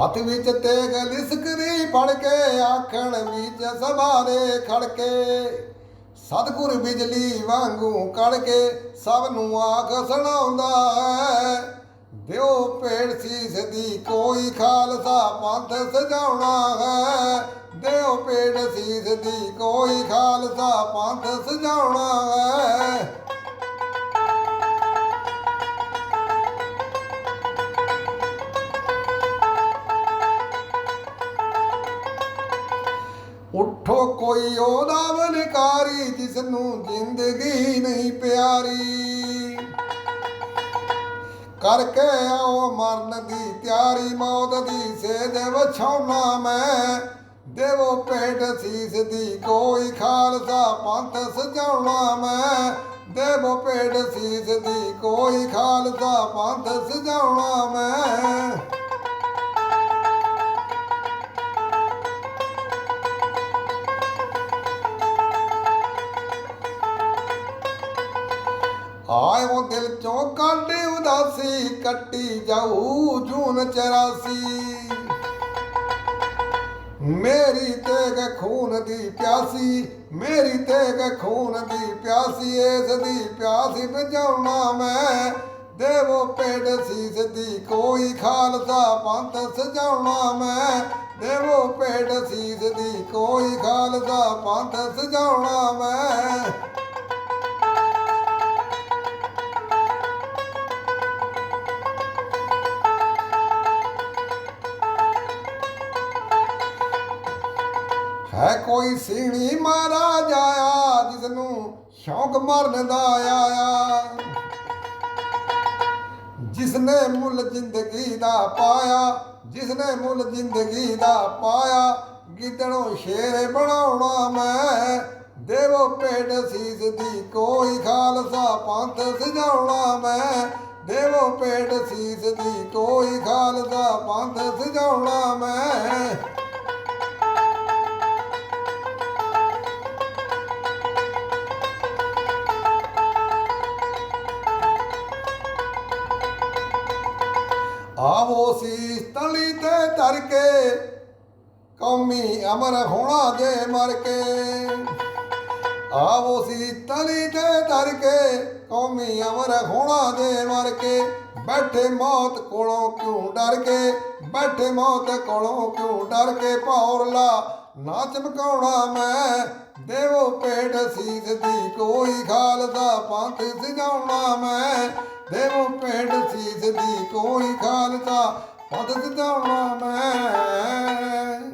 ਹੱਥ ਵਿੱਚ ਤੇਗ ਲਿਸਕਰੀ ਫੜ ਕੇ ਆਖਣ ਵਿੱਚ ਸਭਾਰੇ ਖੜਕੇ ਸਤਿਗੁਰ ਬਿਜਲੀ ਵਾਂਗੂ ਕੜ ਕੇ ਸਭ ਨੂੰ ਆਖ ਸੁਣਾਉਂਦਾ ਹੈ। ਦਿਓ ਪੇੜ ਸੀਸ ਦੀ ਕੋਈ ਖਾਲਸਾ ਪੰਥ ਸਜਾਉਣਾ ਹੈ। ਦਿਓ ਪੇੜ ਸੀਸ ਦੀ ਕੋਈ ਖਾਲਸਾ ਪੰਥ ਸਜਾਉਣਾ ਹੈ। ਉਠੋ ਕੋਈ ਉਹਦਾ ਬਨਕਾਰੀ ਜਿਸ ਨੂੰ ਜ਼ਿੰਦਗੀ ਨਹੀਂ ਪਿਆਰੀ। ਕਰਕੇ ਆਓ ਮਰਨ ਦੀ ਤਿਆਰੀ, ਮੌਤ ਦੀ ਸੇਧ ਵਛਾਉਣਾ ਮੈਂ। ਦੇਵੋ ਪੇਟ ਸੀਸ ਦੀ ਕੋਈ ਖਾਲਸਾ ਪੰਥ ਸਜਾਉਣਾ ਮੈਂ। ਦੇਵੋ ਪੇਟ ਸੀਸ ਦੀ ਕੋਈ ਖਾਲਸਾ ਪੰਥ ਸਜਾਉਣਾ ਮੈਂ। ਆਏ ਦਿਲ ਚੋਂ ਕਾਢੇ ਉਦਾਸੀ, ਕੱਟੀ ਜਾਊ ਜੂਨ 84 ਮੇਰੀ ਤੇਗ ਖੂਨ ਦੀ ਪਿਆਸੀ, ਮੇਰੀ ਤੇਗ ਖੂਨ ਦੀ ਪਿਆਸੀ, ਇਸ ਦੀ ਪਿਆਸੀ ਬੁਝਾਉਣਾ ਮੈਂ। ਦੇਵੋ ਪੇੜ ਸੀਸ ਦੀ ਕੋਈ ਖਾਲਸਾ ਪੰਥ ਸਜਾਉਣਾ ਮੈਂ। ਦੇਵੋ ਪੇੜ ਸੀਸ ਦੀ ਕੋਈ ਖਾਲਸਾ ਪੰਥ ਸਜਾਉਣਾ ਮੈਂ। ਹੈ ਕੋਈ ਸੀਣੀ ਮਹਾਰਾਜ ਆਇਆ ਜਿਸ ਨੂੰ ਸ਼ੌਕ ਮਰਨ ਦਾ ਆਇਆ। ਜਿਸ ਨੇ ਮੁੱਲ ਜ਼ਿੰਦਗੀ ਦਾ ਪਾਇਆ ਜਿਸ ਨੇ ਮੁੱਲ ਜ਼ਿੰਦਗੀ ਦਾ ਪਾਇਆ, ਗਿੱਦੜੋਂ ਸ਼ੇਰ ਬਣਾਉਣਾ ਮੈਂ। ਦੇਵੋ ਪੇੜ ਸੀਸ ਦੀ ਕੋਈ ਖਾਲਸਾ ਪੰਥ ਸਜਾਉਣਾ ਮੈਂ। ਦੇਵੋ ਪੇੜ ਸੀਸ ਦੀ ਕੋਈ ਖਾਲਸਾ ਪੰਥ ਸਜਾਉਣਾ ਮੈਂ। ਆਵੋ ਸੀ ਤਲੀ ਤੇ ਧਰ ਕੇ, ਕੌਮੀ ਅਮਰ ਹੋਣਾ ਜੇ ਮਰ ਕੇ। ਆਵੋ ਸੀ ਤਲੀ ਤੇ ਧਰ ਕੇ, ਕੌਮੀ ਅਮਰ ਹੋਣਾ ਜੇ ਮਰ ਕੇ। ਬੈਠੇ ਮੌਤ ਕੋਲੋਂ ਕਿਉਂ ਡਰ ਕੇ, ਬੈਠੇ ਮੌਤ ਕੋਲੋਂ ਕਿਉਂ ਡਰ ਕੇ। ਭੌਰਲਾ ਨਾ ਚਮਕਾਉਣਾ ਮੈਂ, ਦੇਵੋ ਪੇਟ ਸੀਸ ਦੀ ਕੋਈ ਖਾਲਦਾ ਪੰਥ ਸਜਾਉਣਾ ਮੈਂ। ਦੇਵੋ ਪੇੜ ਸੀਸ ਦੀ ਕੋਈ ਖਾਲਸਾ ਮਦਦ ਸਜਾਉਣਾ ਮੈਂ।